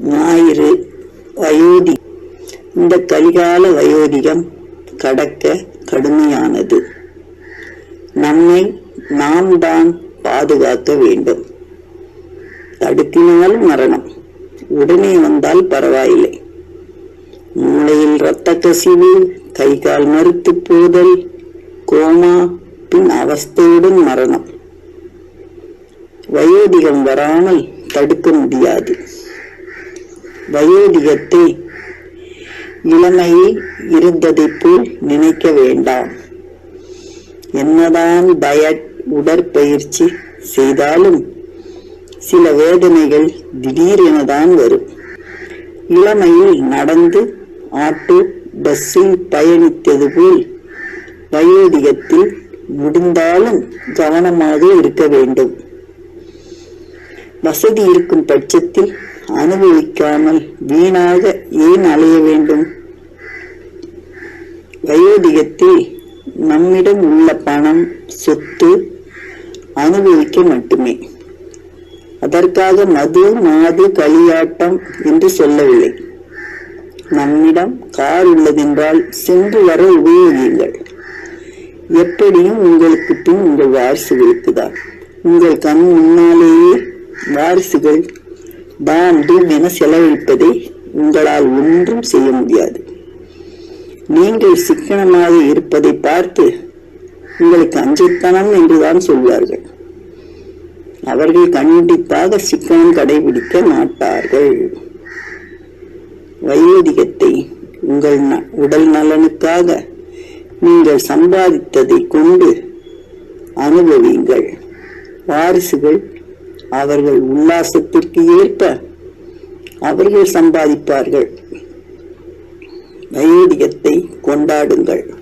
ஞாயிறு வயோதி இந்த கலிகால வயோதிகம் கடக்க கடுமையானது. நம்மை நாம் தான் பாதுகாக்க வேண்டும். தடுக்கினால் மரணம். உடனே வந்தால் பரவாயில்லை. மூளையில் இரத்த கசிவு கை கால் மறுத்து போதல் கோமா பின் அவஸ்தையுடன் மரணம். வயோதிகம் வராமல் தடுக்க முடியாது. வயோதிகத்தை இளமையில் இருந்ததைப் போல் நினைக்க வேண்டாம். என்னதான் டயட் உடற்பயிற்சி செய்தாலும் சில வேதனைகள் திடீரெனதான் வரும். இளமையில் நடந்து ஆட்டோ பஸ்ஸில் பயணித்தது போல் வயோதிகத்தில் முடிந்தாலும் கவனமாக இருக்க வேண்டும். வசதி இருக்கும் பட்சத்தில் அனுபவிக்காமல் வீணாக ஏன் அலைய வேண்டும்? வயோதிகத்தில் நம்மிடம் உள்ள பணம் சொத்து அனுபவிக்க மட்டுமே. அதற்காக மது மாது களியாட்டம் என்று சொல்லவில்லை. நம்மிடம் கார் உள்ளதென்றால் சென்று வர உபயோகியுங்கள். எப்படியும் உங்களுக்கு பின் உங்கள் வாரிசுகளுக்கு தான் உங்கள் கண் முன்னாலேயே வாரிசுகள் தாம் தூம் என செலவழிப்பதை உங்களால் ஒன்றும் செய்ய முடியாது. நீங்கள் சிக்கனமாக இருப்பதை பார்த்து உங்களுக்கு அஞ்சத்தனம் என்றுதான் சொல்வார்கள். அவர்கள் கண்டிப்பாக சிக்கனம் கடைபிடிக்க மாட்டார்கள். வயோதிகத்தை உங்கள் ந- உடல் நலனுக்காக நீங்கள் சம்பாதித்ததை கொண்டு அனுபவியுங்கள். வாரிசுகள் அவர்கள் உல்லாசத்திற்கு ஏற்ப அவர்கள் சம்பாதிப்பார்கள். வைதிகத்தை கொண்டாடுங்கள்.